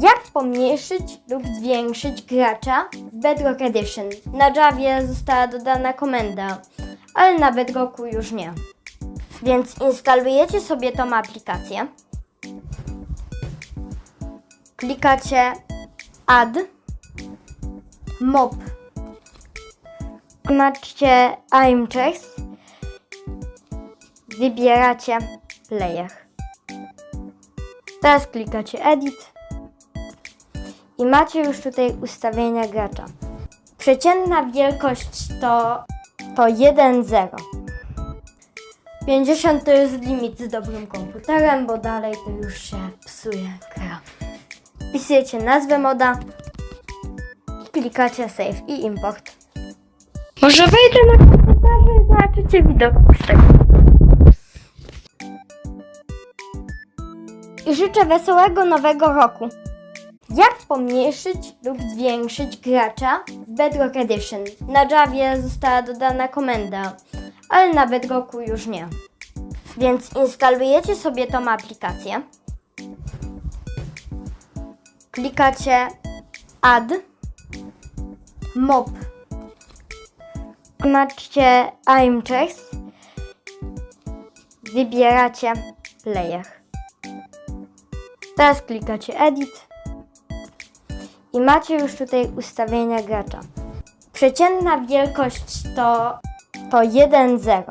Jak pomniejszyć lub zwiększyć gracza w Bedrock Edition? Na Javie została dodana komenda, ale na Bedrocku już nie. Więc instalujecie sobie tą aplikację. Klikacie Add Mob. Macie Aim Checks. Wybieracie Player. Teraz klikacie Edit. I macie już tutaj ustawienia gracza. Przeciętna wielkość to, to 1,0. 50 to jest limit z dobrym komputerem, bo dalej to już się psuje gra. Wpisujecie nazwę moda, klikacie Save i Import. Może wejdę na komputerze i zobaczycie widok z tego. I życzę wesołego nowego roku. Jak pomniejszyć lub zwiększyć gracza w Bedrock Edition? Na Javie została dodana komenda, ale na Bedrocku już nie. Więc instalujecie sobie tą aplikację. Klikacie Add Mob. Macie Aim Checks. Wybieracie Player. Teraz klikacie Edit i macie już tutaj ustawienia gracza. Przeciętna wielkość to, to 1,0.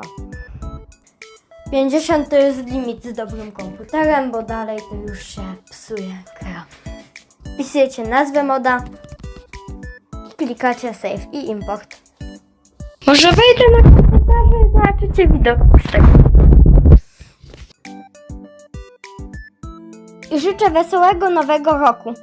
50 to jest limit z dobrym komputerem, bo dalej to już się psuje gra. Wpisujecie nazwę moda, klikacie Save i Import. Może wejdę na komputerze i zobaczycie widok z tego. I życzę wesołego nowego roku.